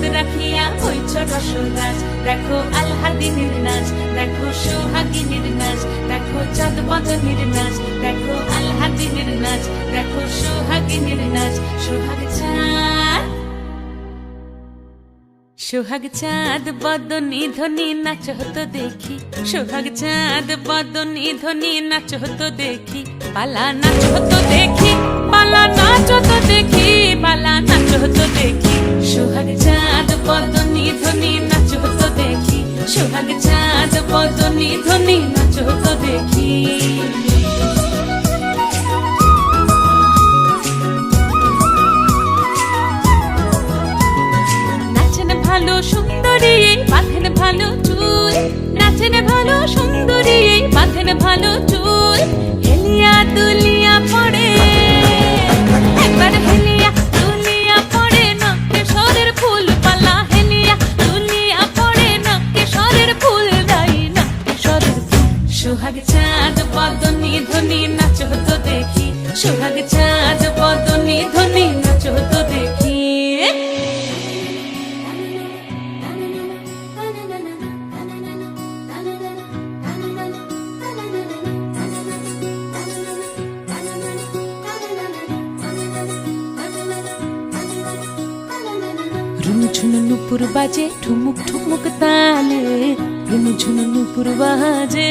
পদ রাখিয়া হইছ রসরাজ। দেখো আল্লাদিনের নাচ দেখো সোহাগিনীর নাচ দেখো চাঁদ নাচ দেখো আল্লাদিনের নাচ দেখো সোহাগিনীর নাচ সোহাগ চাঁদ। সোহাগ চাঁদ বদনি ধ্বনি নাচ হতো দেখি, সোহাগ চাঁদ বদনি ধ্বনি নাচ হতো দেখি, পালা নাচ হতো দেখি, পালা সোহাগ চাঁদ ধনি নাচো তো দেখি। নাচেন ভালো সুন্দরী, বাঁধেন ভালো চুল। নাচেন ভালো সুন্দরী, বাঁধেন ভালো চুল। সোহাগ চাঁদ, বদনি ধ্বনি, নাচ হতো দেখি। রুনু ঝুনু নুপুর বাজে, ঠুমুক ঠুমুক তালে। রুনু ঝুনু নুপুর বাজে।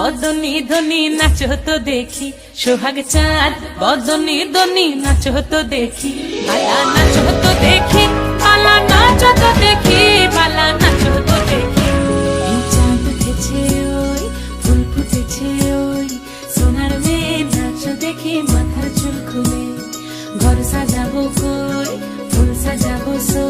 বদনি ধনি নাচ হতো দেখি, সোহাগ চাঁদ, বদনি ধনি নাচো তো দেখি, পালা নাচ হতো দেখি, পালা নাচ হতো দেখি, পালা নাচ হতো দেখি। চাঁদ উঠেছে ওই, ফুল ফুটেছে ওই, সোনার মেয়ে নাচ দেখি, মাথার চুল খুলে, ঘর সাজাবো কই, ফুল সাজাবো সো